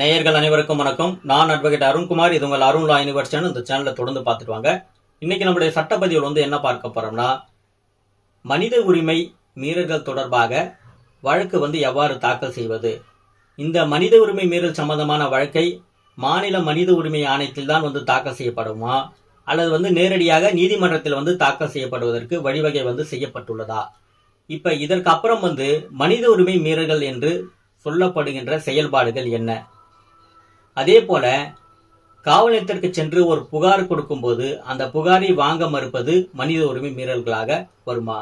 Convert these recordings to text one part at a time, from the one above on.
நேயர்கள் அனைவருக்கும் வணக்கம். நான் அட்வொகேட் அருண்குமார். இது உங்கள் அருண் லா யூனிவர்சிட்டி இந்த சேனலை தொடர்ந்து பார்த்துட்டு வாங்க. இன்னைக்கு நம்முடைய சட்டப்பதிவில் வந்து என்ன பார்க்க போறோம்னா மனித உரிமை மீறல்கள் தொடர்பாக வழக்கு வந்து எவ்வாறு தாக்கல் செய்வது? இந்த மனித உரிமை மீறல் சம்பந்தமான வழக்கை மாநில மனித உரிமை ஆணையத்தில் தான் வந்து தாக்கல் செய்யப்படுமா? அல்லது வந்து நேரடியாக நீதிமன்றத்தில் வந்து தாக்கல் செய்யப்படுவதற்கு வழிவகை வந்து செய்யப்பட்டுள்ளதா? இப்போ இதற்கு அப்புறம் வந்து மனித உரிமை மீறல்கள் என்று சொல்லப்படுகின்ற செயல்பாடுகள் என்ன? அதே போல காவல் நிலையத்திற்கு சென்று ஒரு புகார் கொடுக்கும்போது அந்த புகாரை வாங்க மறுப்பது மனித உரிமை மீறல்களாக வருமா?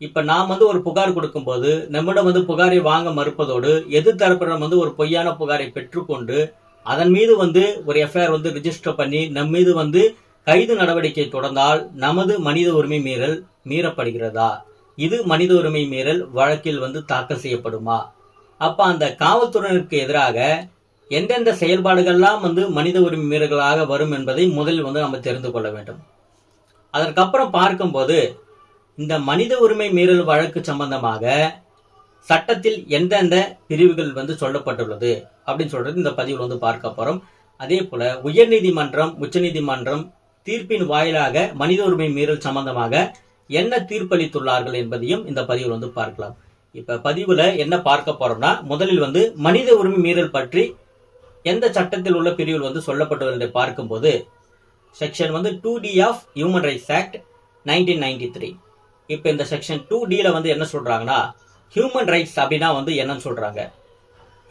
இப்ப நாம் வந்து ஒரு புகார் கொடுக்கும்போது நம்மிடம் வந்து புகாரை வாங்க மறுப்பதோடு எதிர்த்தரப்பிடம் வந்து ஒரு பொய்யான புகாரை பெற்றுக்கொண்டு அதன் மீது வந்து ஒரு எஃப்ஐஆர் வந்து ரிஜிஸ்டர் பண்ணி நம் மீது வந்து கைது நடவடிக்கை தொடர்ந்தால் நமது மனித உரிமை மீறல் மீறப்படுகிறதா? இது மனித உரிமை மீறல் வழக்கில் வந்து தாக்கல் செய்யப்படுமா? அப்ப அந்த காவல்துறையினருக்கு எதிராக எந்தெந்த செயல்பாடுகள்லாம் வந்து மனித உரிமை மீறல்களாக வரும் என்பதை முதலில் வந்து நம்ம தெரிந்து கொள்ள வேண்டும். அதற்கப்புறம் பார்க்கும்போது இந்த மனித உரிமை மீறல் வழக்கு சம்பந்தமாக சட்டத்தில் எந்தெந்த பிரிவுகள் வந்து சொல்லப்பட்டுள்ளது அப்படின்னு சொல்றது இந்த பதிவில் வந்து பார்க்க போறோம். அதே போல உயர்நீதிமன்றம் உச்சநீதிமன்றம் தீர்ப்பின் வாயிலாக மனித உரிமை மீறல் சம்பந்தமாக என்ன தீர்ப்பளித்துள்ளார்கள் என்பதையும் இந்த பதிவில் வந்து பார்க்கலாம். இப்ப பதிவுல என்ன பார்க்க போறோம்னா முதலில் வந்து மனித உரிமை மீறல் பற்றி எந்த சட்டத்தில் உள்ள பிரிவில் வந்து சொல்லப்பட்டுள்ளது என்று பார்க்கும்போது செக்ஷன் வந்து two D of human rights act nineteen ninety three இப்போ இந்த செக்ஷன் டூ டியில் வந்து என்ன சொல்கிறாங்கன்னா ஹியூமன் ரைட்ஸ் அப்படின்னா வந்து என்னன்னு சொல்கிறாங்க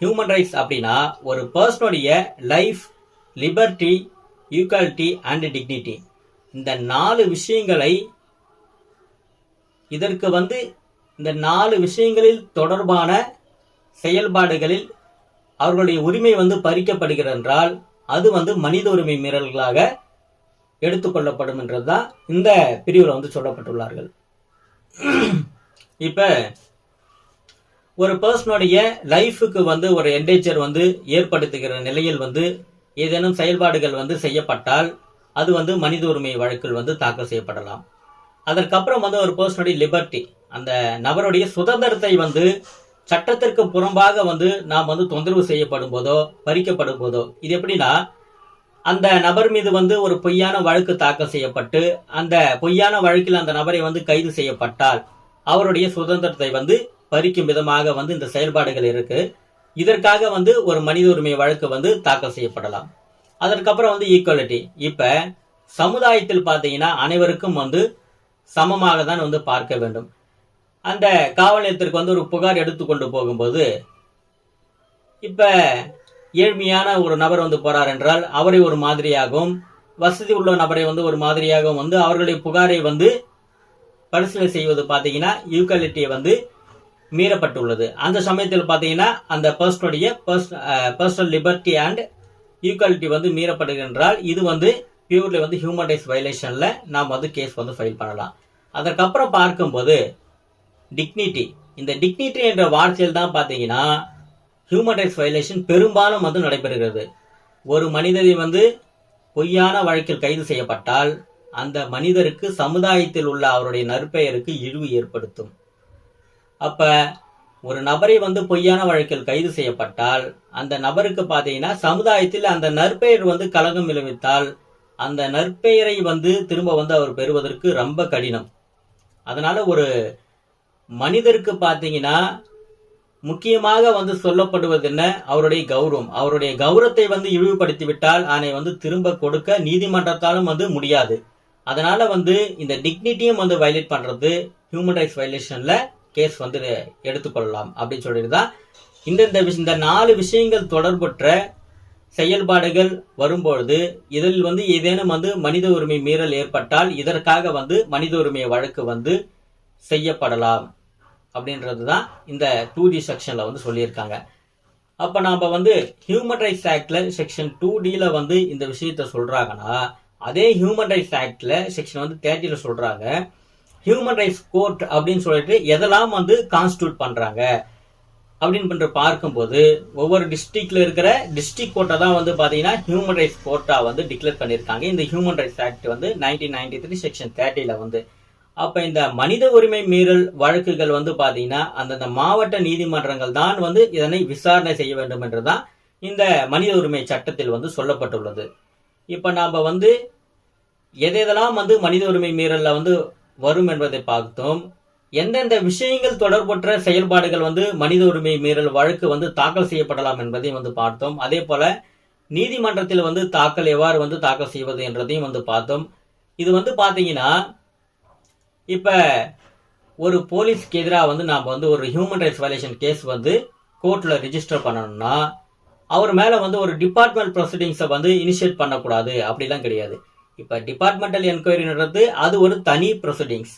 ஹியூமன் ரைட்ஸ் அப்படின்னா ஒரு பர்சனுடைய life liberty equality and dignity இந்த நாலு விஷயங்களை இதற்கு வந்து இந்த நாலு விஷயங்களில் தொடர்பான செயல்பாடுகளில் அவர்களுடைய உரிமை வந்து பறிக்கப்படுகிறது என்றால் அது வந்து மனித உரிமை மீறல்களாக எடுத்துக்கொள்ளப்படும் என்றதுதான் இந்த பிரிவில் வந்து சொல்லப்பட்டுள்ளார்கள். இப்போ ஒரு பர்சனுடைய லைஃபுக்கு வந்து ஒரு என்டேஜர் வந்து ஏற்படுத்துகிற நிலையில் வந்து ஏதேனும் செயல்பாடுகள் வந்து செய்யப்பட்டால் அது வந்து மனித உரிமை வழக்கில் வந்து தாக்கல் செய்யப்படலாம். அதற்கப்புறம் வந்து ஒரு பர்சனுடைய லிபர்ட்டி அந்த நபருடைய சுதந்திரத்தை வந்து சட்டத்திற்கு புறம்பாக வந்து நாம் வந்து தொந்தரவு செய்யப்படும் போதோ பறிக்கப்படும் போதோ இது எப்படின்னா அந்த நபர் மீது வந்து ஒரு பொய்யான வழக்கு தாக்கல் செய்யப்பட்டு அந்த பொய்யான வழக்கில் அந்த நபரை வந்து கைது செய்யப்பட்டால் அவருடைய சுதந்திரத்தை வந்து பறிக்கும் விதமாக வந்து இந்த செயல்பாடுகள் இருக்கு. இதற்காக வந்து ஒரு மனித உரிமை வழக்கு வந்து தாக்கல் செய்யப்படலாம். அதற்கப்புறம் வந்து ஈக்குவலிட்டி இப்ப சமுதாயத்தில் பார்த்தீங்கன்னா அனைவருக்கும் வந்து சமமாக தான் வந்து பார்க்க வேண்டும். அந்த காவல் நிலையத்திற்கு வந்து ஒரு புகார் எடுத்து கொண்டு போகும்போது இப்ப ஏழ்மையான ஒரு நபர் வந்து போறார் என்றால் அவரை ஒரு மாதிரியாகவும் வசதி உள்ள நபரை வந்து ஒரு மாதிரியாகவும் வந்து அவர்களுடைய புகாரை வந்து பரிசீலனை செய்வது பார்த்தீங்கன்னா யூக்காலிட்டியை வந்து மீறப்பட்டுள்ளது. அந்த சமயத்தில் பார்த்தீங்கன்னா அந்த பர்சனுடைய பர்சனல் லிபர்ட்டி அண்ட் ஈக்குவாலிட்டி வந்து மீறப்படுகின்றால் இது வந்து பியூர்லி வந்து ஹியூமன் ரைட்ஸ் வயலேஷனில் நாம் வந்து கேஸ் வந்து ஃபைல் பண்ணலாம். அதற்கப்புறம் பார்க்கும்போது டிக்னிட்டி இந்த டிக்னிட்டி என்ற வார்த்தையில் தான் பார்த்தீங்கன்னா ஹியூமன் ரைட்ஸ் வயலேஷன் பெரும்பாலும் வந்து நடைபெறுகிறது. ஒரு மனிதரை வந்து பொய்யான வழக்கில் கைது செய்யப்பட்டால் அந்த மனிதருக்கு சமுதாயத்தில் உள்ள அவருடைய நற்பெயருக்கு இழிவு ஏற்படுத்தும். அப்ப ஒரு நபரை வந்து பொய்யான வழக்கில் கைது செய்யப்பட்டால் அந்த நபருக்கு பார்த்தீங்கன்னா சமுதாயத்தில் அந்த நற்பெயர் வந்து கலகம் விளைவித்தால் அந்த நற்பெயரை வந்து திரும்ப வந்து அவர் பெறுவதற்கு ரொம்ப கடினம். அதனால ஒரு மனிதருக்கு பார்த்தீங்கன்னா முக்கியமாக வந்து சொல்லப்படுவது என்ன? அவருடைய கௌரவம். அவருடைய கௌரவத்தை வந்து இழிவுபடுத்தி விட்டால் அதனை வந்து திரும்ப கொடுக்க நீதிமன்றத்தாலும் வந்து முடியாது. அதனால வந்து இந்த டிக்னிட்டியும் வந்து வயலேட் பண்றது ஹியூமன் ரைட்ஸ் வயலேஷன்ல கேஸ் வந்து எடுத்துக்கொள்ளலாம் அப்படின்னு சொல்லிட்டு தான் இந்தந்த விஷயம் இந்த நாலு விஷயங்கள் தொடர்பற்ற செயல்பாடுகள் வரும்பொழுது இதில் வந்து ஏதேனும் வந்து மனித உரிமை மீறல் ஏற்பட்டால் இதற்காக வந்து மனித உரிமை வழக்கு வந்து செய்யப்படலாம் அப்படின்றது தான் இந்த டூ டி செக்ஷனில் வந்து சொல்லியிருக்காங்க. அப்போ நாம் வந்து ஹியூமன் ரைட்ஸ் ஆக்டில் செக்ஷன் டூ டியில் வந்து இந்த விஷயத்த சொல்கிறாங்கன்னா அதே ஹியூமன் ரைட்ஸ் ஆக்டில் செக்ஷன் வந்து தேர்ட்டியில் சொல்கிறாங்க ஹியூமன் ரைட்ஸ் கோர்ட் அப்படின்னு சொல்லிட்டு எதெல்லாம் வந்து கான்ஸ்டியூட் பண்ணுறாங்க அப்படின்னு பண்ற பார்க்கும்போது ஒவ்வொரு டிஸ்ட்ரிக்டில் இருக்கிற டிஸ்ட்ரிக் கோர்ட்டை தான் வந்து பார்த்தீங்கன்னா ஹியூமன் ரைட்ஸ் கோர்ட்டாக வந்து டிக்ளேர் பண்ணியிருக்காங்க. இந்த ஹியூமன் ரைட்ஸ் ஆக்ட் வந்து நைன்டீன் நைன்டி த்ரீ செக்ஷன் தேர்ட்டியில் வந்து அப்ப இந்த மனித உரிமை மீறல் வழக்குகள் வந்து பாத்தீங்கன்னா அந்தந்த மாவட்ட நீதிமன்றங்கள் தான் வந்து இதனை விசாரணை செய்ய வேண்டும் என்றுதான் இந்த மனித உரிமை சட்டத்தில் வந்து சொல்லப்பட்டுள்ளது. இப்போ நாம் வந்து எதெல்லாம் வந்து மனித உரிமை மீறல்ல வந்து வரும் என்பதை பார்த்தோம். எந்தெந்த விஷயங்கள் தொடர்பற்ற செயல்பாடுகள் வந்து மனித உரிமை மீறல் வழக்கு வந்து தாக்கல் செய்யப்படலாம் என்பதையும் வந்து பார்த்தோம். அதே போல நீதிமன்றத்தில் வந்து தாக்கல் எவ்வாறு வந்து தாக்கல் செய்வது என்றதையும் வந்து பார்த்தோம். இது வந்து பார்த்தீங்கன்னா இப்போ ஒரு போலீஸ்க்கு எதிராக வந்து நாம் வந்து ஒரு ஹியூமன் ரைட்ஸ் வயலேஷன் கேஸ் வந்து கோர்ட்டில் ரிஜிஸ்டர் பண்ணணும்னா அவர் மேலே வந்து ஒரு டிபார்ட்மெண்ட் ப்ரொசீடிங்ஸை வந்து இனிஷியேட் பண்ணக்கூடாது. அப்படிலாம் கிடையாது. இப்போ டிபார்ட்மெண்டல் என்கொயரின்றது அது ஒரு தனி ப்ரொசீடிங்ஸ்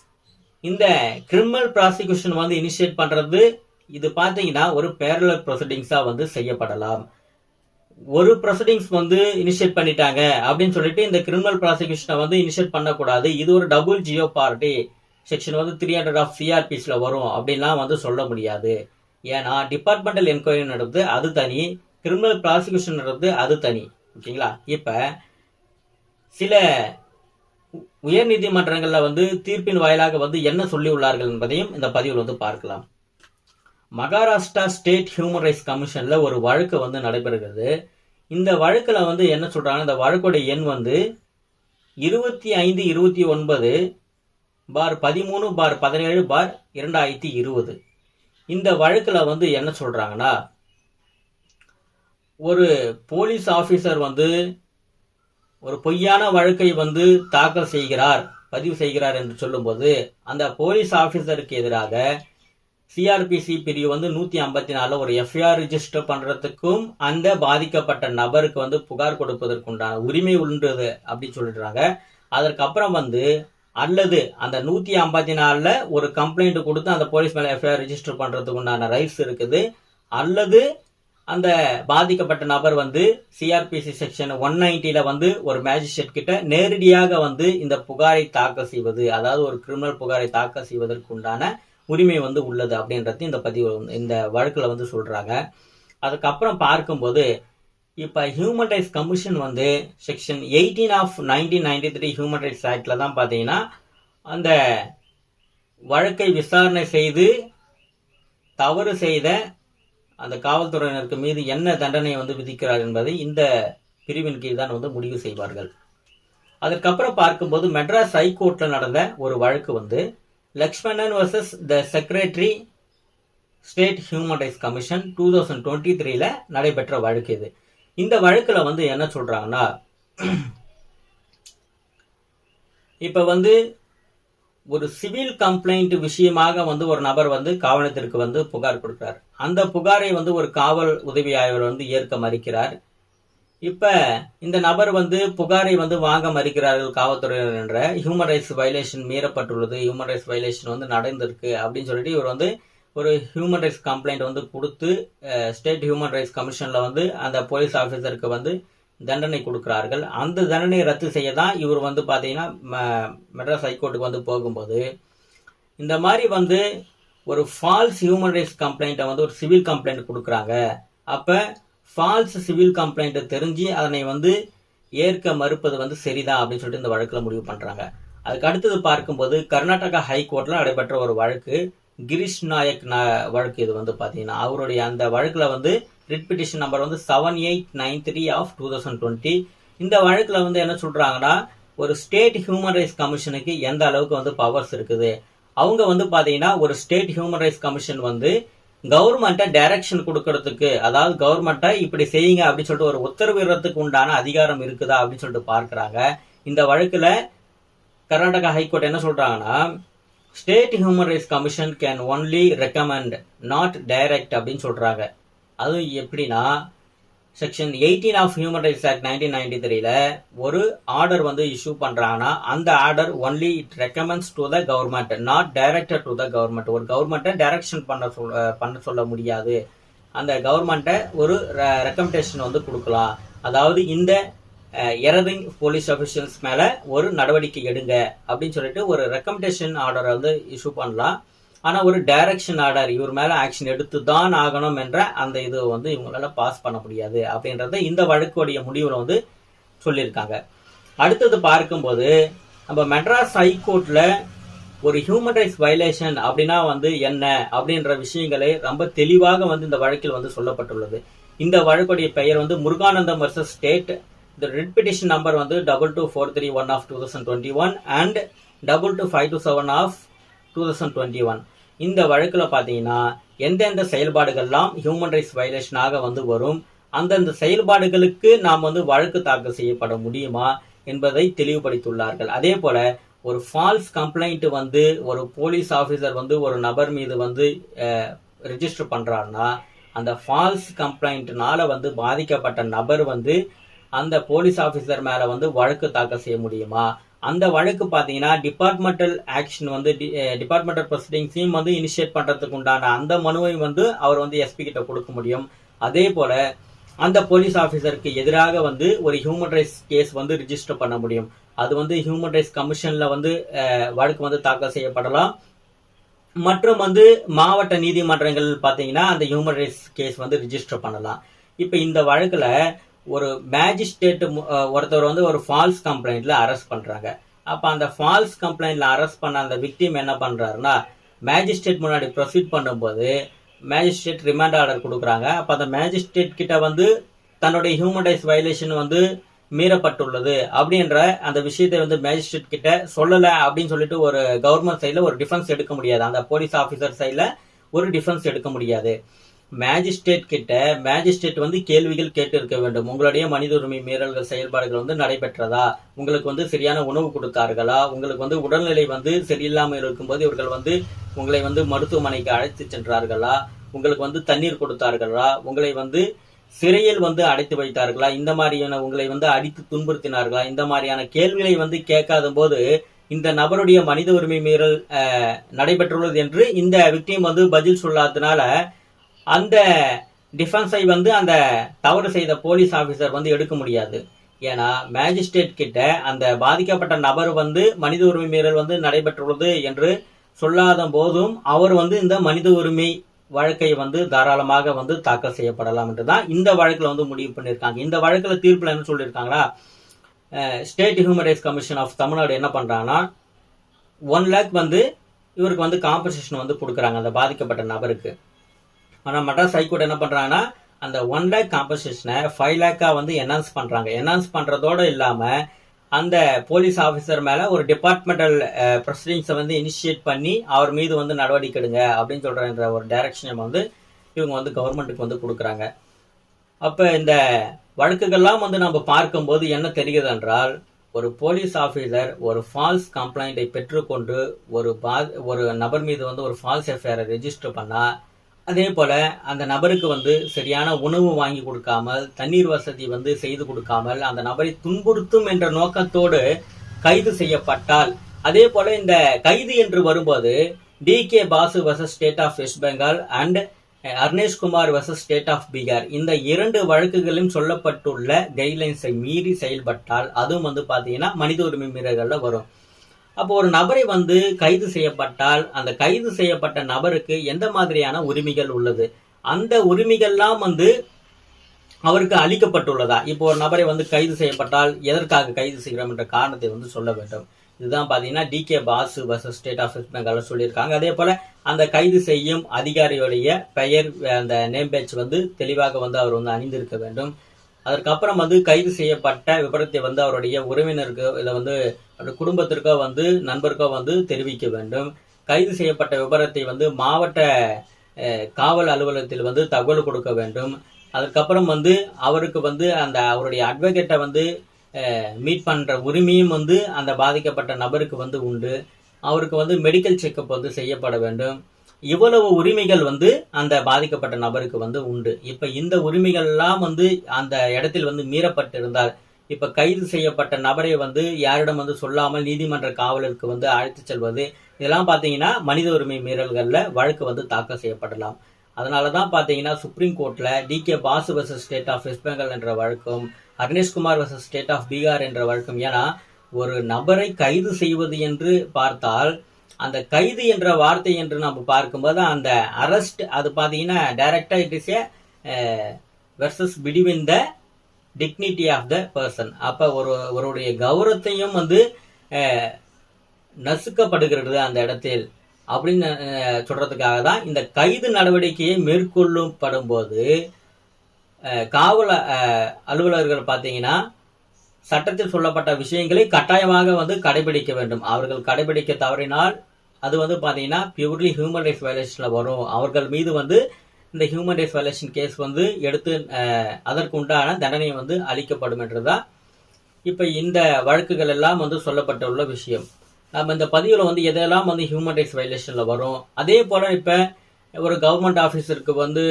இந்த கிரிமினல் ப்ராசிக்யூஷன் வந்து இனிஷியேட் பண்ணுறது இது பார்த்தீங்கன்னா ஒரு பேரலர் ப்ரொசீடிங்ஸாக வந்து செய்யப்படலாம். ஒரு ப்ரொசீடிங்ஸ் வந்து இனிஷியேட் பண்ணிட்டாங்க அப்படின்னு சொல்லிட்டு இந்த கிரிமினல் ப்ராசிக்யூஷனை வந்து இனிஷியேட் பண்ணக்கூடாது. இது ஒரு டபுள் ஜியோ பார்ட்டி செக்ஷன் வந்து த்ரீ ஹண்ட்ரட் ஆஃப் சிஆர்பிஸில் வரும் அப்படின்லாம் வந்து சொல்ல முடியாது. ஏன்னா டிபார்ட்மெண்டல் என்கொயரி நடந்து அது தனி கிரிமினல் ப்ராசிக்யூஷன் நடந்து அது தனி. ஓகேங்களா? இப்போ சில உ- உயர் நீதிமன்றங்களில் வந்து தீர்ப்பின் வாயிலாக வந்து என்ன சொல்லி உள்ளார்கள் என்பதையும் இந்த பதிவில் வந்து பார்க்கலாம். மகாராஷ்டிரா ஸ்டேட் ஹியூமன் ரைட்ஸ் கமிஷனில் ஒரு வழக்கு வந்து நடைபெறுகிறது. இந்த வழக்கில் வந்து என்ன சொல்கிறாங்க இந்த வழக்கோட எண் வந்து இருபத்தி ஐந்து இருபத்தி ஒன்பது பார் பதிமூணு பார் பதினேழு பார் இரண்டாயிரத்தி இருபது. இந்த வழக்கில் வந்து என்ன சொல்கிறாங்கன்னா ஒரு போலீஸ் ஆஃபீஸர் வந்து ஒரு பொய்யான வழக்கை வந்து தாக்கல் செய்கிறார் பதிவு செய்கிறார் என்று சொல்லும்போது அந்த போலீஸ் ஆஃபீஸருக்கு எதிராக சிஆர்பிசி பிரிவு வந்து நூத்தி ஐம்பத்தி நாலுல ஒரு எஃப்ஐஆர் ரிஜிஸ்டர் பண்றதுக்கும் அந்த பாதிக்கப்பட்ட நபருக்கு வந்து புகார் கொடுப்பதற்குண்டான உரிமை உண்டுது அப்படின்னு சொல்லிடுறாங்க. அதற்கப்புறம் வந்து அல்லது அந்த நூத்தி ஐம்பத்தி நாலுல ஒரு கம்ப்ளைண்ட் கொடுத்து அந்த போலீஸ் மேல எஃப்ஐஆர் ரிஜிஸ்டர் பண்றதுக்கு உண்டான ரைட்ஸ் இருக்குது. அல்லது அந்த பாதிக்கப்பட்ட நபர் வந்து சிஆர்பிசி செக்ஷன் ஒன் நைன்டில வந்து ஒரு மேஜிஸ்ட்ரேட் கிட்ட நேரடியாக வந்து இந்த புகாரை தாக்கல் செய்வது அதாவது ஒரு கிரிமினல் புகாரை தாக்கல் செய்வதற்கு உண்டான உரிமை வந்து உள்ளது அப்படின்றது இந்த பதிவு இந்த வழக்கில் வந்து சொல்கிறாங்க அதுக்கப்புறம் பார்க்கும்போது இப்போ ஹியூமன் ரைட்ஸ் கமிஷன் வந்து section eighteen of nineteen ninety three human rights ஆக்டில் தான் பார்த்தீங்கன்னா அந்த வழக்கை விசாரணை செய்து தவறு செய்த அந்த காவல்துறையினருக்கு மீது என்ன தண்டனை வந்து விதிக்கிறார் என்பதை இந்த பிரிவின் கீழ் தான் வந்து முடிவு செய்வார்கள். அதற்கப்புறம் பார்க்கும்போது மெட்ராஸ் ஹைகோர்ட்டில் நடந்த ஒரு வழக்கு வந்து Lakshmanan versus the secretary state human rights commission two thousand twenty த்ரீல நடைபெற்ற வழக்கு இது. இந்த வழக்கில் வந்து என்ன சொல்றாங்கன்னா இப்போ வந்து ஒரு சிவில் கம்ப்ளைண்ட் விஷயமாக வந்து ஒரு நபர் வந்து காவலத்திற்கு வந்து புகார் கொடுக்கிறார். அந்த புகாரை வந்து ஒரு காவல் உதவி ஆய்வர் வந்து ஏற்க மறுக்கிறார். இப்ப இந்த நபர் வந்து புகாரை வந்து வாங்க மறுக்கிறார்கள் காவல்துறையினர் என்ற. ஹியூமன் ரைட்ஸ் வயலேஷன் மீறப்பட்டுள்ளது. ஹியூமன் ரைட்ஸ் வயலேஷன் வந்து நடந்திருக்கு அப்படின்னு சொல்லிட்டு இவர் வந்து ஒரு ஹியூமன் ரைட்ஸ் கம்ப்ளைண்ட் வந்து கொடுத்து ஸ்டேட் ஹியூமன் ரைட்ஸ் கமிஷன்ல வந்து அந்த போலீஸ் ஆஃபீஸருக்கு வந்து தண்டனை கொடுக்கிறார்கள். அந்த தண்டனையை ரத்து செய்ய தான் இவர் வந்து பார்த்தீங்கன்னா ம- மெட்ராஸ் ஹைகோர்ட்டுக்கு வந்து போகும்போது இந்த மாதிரி வந்து ஒரு ஃபால்ஸ் ஹியூமன் ரைட்ஸ் கம்ப்ளைண்ட்டை வந்து ஒரு சிவில் கம்ப்ளைண்ட் கொடுக்குறாங்க. அப்போ ஃபால்ஸ் சிவில் கம்ப்ளைண்ட்டை தெரிஞ்சு அதனை வந்து ஏற்க மறுப்பது வந்து சரிதான் அப்படின்னு சொல்லிட்டு இந்த வழக்கில் முடிவு பண்ணுறாங்க அதுக்கு அடுத்தது பார்க்கும்போது கர்நாடகா ஹைகோர்ட்டில் நடைபெற்ற ஒரு வழக்கு கிரீஷ் நாயக் ந வழக்கு இது வந்து பார்த்தீங்கன்னா அவருடைய அந்த வழக்கில் வந்து ரிட் பிட்டிஷன் நம்பர் வந்து seven eight nine three of two thousand twenty இந்த வழக்கில் வந்து என்ன சொல்கிறாங்கன்னா ஒரு ஸ்டேட் ஹியூமன் ரைட்ஸ் கமிஷனுக்கு எந்த அளவுக்கு வந்து பவர்ஸ் இருக்குது? அவங்க வந்து பார்த்தீங்கன்னா ஒரு ஸ்டேட் ஹியூமன் ரைட்ஸ் கமிஷன் வந்து கவர்மெண்ட்டை டைரக்ஷன் கொடுக்கறதுக்கு அதாவது கவர்மெண்ட்டை இப்படி செய்யுங்க அப்படின்னு சொல்லிட்டு ஒரு உத்தரவிடுறதுக்கு உண்டான அதிகாரம் இருக்குதா அப்படின்னு சொல்லிட்டு பார்க்குறாங்க. இந்த வழக்கில் கர்நாடகா ஹைகோர்ட் என்ன சொல்கிறாங்கன்னா state human rights commission can only recommend not direct அப்படின்னு சொல்கிறாங்க அதுவும் எப்படின்னா section eighteen of human rights act nineteen ninety த்ரீல ஒரு ஆர்டர் வந்து இஷ்யூ பண்றாங்கன்னா அந்த order only it recommends to the government not directed to the government ஒரு கவர்மெண்ட்டை டைரக்ஷன் பண்ண சொல் பண்ண சொல்ல முடியாது. அந்த கவர்மெண்ட்டை ஒரு ரெக்கமெண்டேஷன் வந்து கொடுக்கலாம். அதாவது இந்த எரதிங் போலீஸ் அஃபிஷியல்ஸ் மேலே ஒரு நடவடிக்கை எடுங்க அப்படின்னு சொல்லிட்டு ஒரு ரெக்கமெண்டேஷன் ஆர்டரை வந்து இஷ்யூ பண்ணலாம். ஆனால் ஒரு டைரக்ஷன் ஆர்டர் இவர் மேலே ஆக்ஷன் எடுத்து தான் ஆகணும் என்ற அந்த இது வந்து இவங்களால பாஸ் பண்ண முடியாது அப்படின்றத இந்த வழக்குடைய முடிவில் வந்து சொல்லியிருக்காங்க. அடுத்தது பார்க்கும்போது நம்ம மெட்ராஸ் ஹைகோர்ட்டில் ஒரு ஹியூமன் ரைட்ஸ் வயலேஷன் அப்படின்னா வந்து என்ன? அப்படின்ற விஷயங்களை ரொம்ப தெளிவாக வந்து இந்த வழக்கில் வந்து சொல்லப்பட்டுள்ளது. இந்த வழக்குடைய பெயர் வந்து முருகானந்தம் வர்சஸ் ஸ்டேட் இந்த ரெட் பிட்டிஷன் நம்பர் வந்து double two four three one of two thousand twenty one and double two five two seven of two thousand twenty one இந்த வழக்கில் பார்த்தீங்கன்னா எந்தெந்த செயல்பாடுகள்லாம் ஹியூமன் ரைட்ஸ் வயலேஷனாக வந்து வரும் அந்தந்த செயல்பாடுகளுக்கு நாம் வந்து வழக்கு தாக்கல் செய்யப்பட முடியுமா என்பதை தெளிவுபடுத்தியுள்ளார்கள். அதே போல ஒரு ஃபால்ஸ் கம்ப்ளைண்ட் வந்து ஒரு போலீஸ் ஆஃபீஸர் வந்து ஒரு நபர் மீது வந்து ரிஜிஸ்டர் பண்ணுறாருன்னா அந்த ஃபால்ஸ் கம்ப்ளைண்ட்னால வந்து பாதிக்கப்பட்ட நபர் வந்து அந்த போலீஸ் ஆஃபீஸர் மேலே வந்து வழக்கு தாக்கல் செய்ய முடியுமா? அந்த வழக்கு பார்த்தீங்கன்னா டிபார்ட்மெண்டல் ஆக்ஷன் வந்து டிபார்ட்மெண்டல் ப்ரொசீடிங்ஸையும் eh, வந்து இனிஷியேட் பண்ணுறதுக்கு உண்டான அந்த மனுவை வந்து அவர் வந்து எஸ்பி கிட்ட கொடுக்க முடியும். அதே போல அந்த போலீஸ் ஆஃபீஸருக்கு எதிராக வந்து ஒரு ஹியூமன் ரைட்ஸ் கேஸ் வந்து ரிஜிஸ்டர் பண்ண முடியும். அது வந்து ஹியூமன் ரைட்ஸ் கமிஷனில் வந்து eh, வழக்கு வந்து தாக்கல் செய்யப்படலாம். மற்றும் வந்து மாவட்ட நீதிமன்றங்கள் பார்த்தீங்கன்னா அந்த ஹியூமன் ரைட்ஸ் கேஸ் வந்து ரிஜிஸ்டர் பண்ணலாம். இப்போ இந்த வழக்கில் ஒரு மேஜிஸ்ட்ரேட் ஒருத்தர் வந்து ஒரு ஃபால்ஸ் கம்ப்ளைண்ட்டில் அரெஸ்ட் பண்ணுறாங்க அப்போ அந்த ஃபால்ஸ் கம்ப்ளைண்ட்டில் அரெஸ்ட் பண்ண அந்த விக்டிம் என்ன பண்ணுறாருன்னா மேஜிஸ்ட்ரேட் முன்னாடி ப்ரொசீட் பண்ணும்போது மேஜிஸ்ட்ரேட் ரிமாண்ட் ஆர்டர் கொடுக்குறாங்க. அப்போ அந்த மேஜிஸ்ட்ரேட் கிட்ட வந்து தன்னுடைய ஹியூமன் ரைட்ஸ் வயலேஷன் வந்து மீறப்பட்டுள்ளது அப்படின்ற அந்த விஷயத்தை வந்து மேஜிஸ்ட்ரேட் கிட்ட சொல்லலை அப்படின்னு சொல்லிட்டு ஒரு கவர்மெண்ட் சைடில் ஒரு டிஃபென்ஸ் எடுக்க முடியாது. அந்த போலீஸ் ஆஃபீஸர் சைடில் ஒரு டிஃபென்ஸ் எடுக்க முடியாது. மேஜிஸ்ட்ரேட் கிட்ட மேஜிஸ்ட்ரேட் வந்து கேள்விகள் கேட்டு இருக்க வேண்டும். உங்களுடைய மனித உரிமை மீறல்கள் செயல்பாடுகள் வந்து நடைபெற்றதா? உங்களுக்கு வந்து சரியான உணவு கொடுத்தார்களா? உங்களுக்கு வந்து உடல்நிலை வந்து சரியில்லாமல் இருக்கும்போது இவர்கள் வந்து உங்களை வந்து மருத்துவமனைக்கு அழைத்து சென்றார்களா? உங்களுக்கு வந்து தண்ணீர் கொடுத்தார்களா? உங்களை வந்து சிறையில் வந்து அடைத்து வைத்தார்களா? இந்த மாதிரியான உங்களை வந்து அடித்து துன்புறுத்தினார்களா? இந்த மாதிரியான கேள்விகளை வந்து கேட்காத போது இந்த நபருடைய மனித உரிமை மீறல் நடைபெற்றுள்ளது என்று இந்த விக்டிம் வந்து பதில் சொல்லாததுனால அந்த டிஃபென்ஸை வந்து அந்த தவறு செய்த போலீஸ் ஆஃபீஸர் வந்து எடுக்க முடியாது. ஏன்னா மேஜிஸ்ட்ரேட் கிட்ட அந்த பாதிக்கப்பட்ட நபர் வந்து மனித உரிமை மீறல் வந்து நடைபெற்றுள்ளது என்று சொல்லாத போதும் அவர் வந்து இந்த மனித உரிமை வழக்கை வந்து தாராளமாக வந்து தாக்கல் செய்யப்படலாம் என்று தான் இந்த வழக்கில் வந்து முடிவு பண்ணியிருக்காங்க. இந்த வழக்கில் தீர்ப்பில் என்ன சொல்லியிருக்காங்களா state human rights commission of Tamil Nadu என்ன பண்ணுறாங்கன்னா ஒன் லேக் வந்து இவருக்கு வந்து காம்பன்சேஷன் வந்து கொடுக்குறாங்க அந்த பாதிக்கப்பட்ட நபருக்கு. ஆனால் மெட்ராஸ் ஹைகோர்ட் என்ன பண்ணுறாங்கன்னா அந்த ஒன் லேக் காம்பன்சேஷனை ஃபைவ் லேக்காக வந்து என்ஹான்ஸ் பண்ணுறாங்க என்ஹான்ஸ் பண்ணுறதோடு இல்லாமல் அந்த போலீஸ் ஆஃபீஸர் மேலே ஒரு டிபார்ட்மெண்டல் ப்ரொசீடிங்ஸை வந்து இனிஷியேட் பண்ணி அவர் மீது வந்து நடவடிக்கை எடுங்க அப்படின்னு சொல்கிற ஒரு டைரக்ஷனை வந்து இவங்க வந்து கவர்மெண்ட்டுக்கு வந்து கொடுக்குறாங்க. அப்போ இந்த வழக்குகள்லாம் வந்து நம்ம பார்க்கும்போது என்ன தெரிகிறது என்றால் ஒரு போலீஸ் ஆஃபீஸர் ஒரு ஃபால்ஸ் கம்ப்ளைண்ட்டை பெற்றுக்கொண்டு ஒரு பா ஒரு நபர் மீது வந்து ஒரு ஃபால்ஸ் எஃப்ஐஆரை ரெஜிஸ்டர் பண்ணால் அதே போல் அந்த நபருக்கு வந்து சரியான உணவு வாங்கி கொடுக்காமல் தண்ணீர் வசதி வந்து செய்து கொடுக்காமல் அந்த நபரை துன்புறுத்தும் என்ற நோக்கத்தோடு கைது செய்யப்பட்டால் அதே போல் இந்த கைது என்று வரும்போது D K Basu versus state of West Bengal and Arnesh Kumar versus state of Bihar இந்த இரண்டு வழக்குகளிலும் சொல்லப்பட்டுள்ள கைட்லைன்ஸை மீறி செயல்பட்டால் அதுவும் வந்து பார்த்தீங்கன்னா மனித உரிமை மீறல்களில் வரும். அப்போ ஒரு நபரை வந்து கைது செய்யப்பட்டால் அந்த கைது செய்யப்பட்ட நபருக்கு எந்த மாதிரியான உரிமைகள் உள்ளது? அந்த உரிமைகள்லாம் வந்து அவருக்கு அளிக்கப்பட்டுள்ளதா? இப்போ ஒரு நபரை வந்து கைது செய்யப்பட்டால் எதற்காக கைது செய்கிறோம் என்ற காரணத்தை வந்து சொல்ல வேண்டும். இதுதான் பாத்தீங்கன்னா D K Basu versus state of West Bengal சொல்லியிருக்காங்க. அதே போல அந்த கைது செய்யும் அதிகாரியுடைய பெயர் அந்த நேம் பேட்ச் வந்து தெளிவாக வந்து அவர் வந்து அணிந்திருக்க வேண்டும். அதற்கப்புறம் வந்து கைது செய்யப்பட்ட விபரத்தை வந்து அவருடைய உறவினருக்கு இதை வந்து அந்த குடும்பத்திற்கோ வந்து நண்பருக்கோ வந்து தெரிவிக்க வேண்டும். கைது செய்யப்பட்ட விபரத்தை வந்து மாவட்ட காவல் அலுவலகத்தில் வந்து தகவல் கொடுக்க வேண்டும். அதுக்கப்புறம் வந்து அவருக்கு வந்து அந்த அவருடைய அட்வொகேட்டை வந்து மீட் பண்ணுற உரிமையும் வந்து அந்த பாதிக்கப்பட்ட நபருக்கு வந்து உண்டு. அவருக்கு வந்து மெடிக்கல் செக்கப் வந்து செய்யப்பட வேண்டும். இவ்வளவு உரிமைகள் வந்து அந்த பாதிக்கப்பட்ட நபருக்கு வந்து உண்டு. இப்போ இந்த உரிமைகள்லாம் வந்து அந்த இடத்தில் வந்து மீறப்பட்டிருந்தால் இப்ப கைது செய்யப்பட்ட நபரை வந்து யாரிடம் வந்து சொல்லாமல் நீதிமன்ற காவலருக்கு வந்து அழைத்து செல்வது இதெல்லாம் பாத்தீங்கன்னா மனித உரிமை மீறல்கள்ல வழக்கு வந்து தாக்கல் செய்யப்படலாம். அதனால தான் பார்த்தீங்கன்னா சுப்ரீம் கோர்ட்ல D K Basu versus state of West Bengal என்ற வழக்கும் Arnesh Kumar versus state of Bihar என்ற வழக்கும். ஏன்னா ஒரு நபரை கைது செய்வது என்று பார்த்தால் அந்த கைது என்ற வார்த்தை என்று நம்ம பார்க்கும்போது அந்த அரெஸ்ட் அது பார்த்தீங்கன்னா டைரக்டா it is a eh, versus between the dignity of the person அப்போ ஒரு ஒருவருடைய கௌரவத்தையும் வந்து நசுக்கப்படுகிறது அந்த இடத்தில். அப்படின்னு சொல்கிறதுக்காக சொல்றதுக்காக தான் இந்த கைது நடவடிக்கையை மேற்கொள்ளப்படும் போது காவல் அலுவலர்கள் பார்த்தீங்கன்னா சட்டத்தில் சொல்லப்பட்ட விஷயங்களை கட்டாயமாக வந்து கடைபிடிக்க வேண்டும். அவர்கள் கடைபிடிக்க தவறினால் அது வந்து பார்த்தீங்கன்னா பியூர்லி ஹியூமன் ரைட்ஸ் வயலேஷனில் வரும். அவர்கள் மீது வந்து இந்த ஹியூமன் ரைட்ஸ் வயலேஷன் கேஸ் வந்து எடுத்து அதற்கு உண்டான தண்டனை வந்து அளிக்கப்படும் என்றுதான் இப்போ இந்த வழக்குகள் எல்லாம் வந்து சொல்லப்பட்டுள்ள விஷயம். நம்ம இந்த பதிவில் வந்து எதெல்லாம் வந்து ஹியூமன் ரைட்ஸ் வயலேஷனில் வரும்? அதே போல் இப்போ ஒரு கவர்மெண்ட் ஆஃபீஸருக்கு வந்து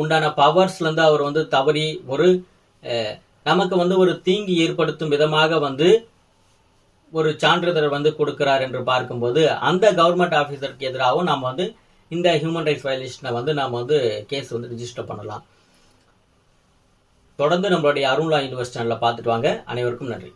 உண்டான பவர்ஸ்லேருந்து அவர் வந்து தவறி ஒரு நமக்கு வந்து ஒரு தீங்கு ஏற்படுத்தும் விதமாக வந்து ஒரு சான்றிதழ் வந்து கொடுக்கிறார் என்று பார்க்கும்போது அந்த கவர்மெண்ட் ஆஃபீஸருக்கு எதிராகவும் நாம் வந்து இந்த ஹியூமன் ரைட்ஸ் வயலேஷனை வந்து நாம் வந்து கேஸ் வந்து ரிஜிஸ்டர் பண்ணலாம். தொடர்ந்து நம்மளுடைய அருண்லா யூனிவர்ஸ் சேனலை பார்த்துட்டு வாங்க. அனைவருக்கும் நன்றி.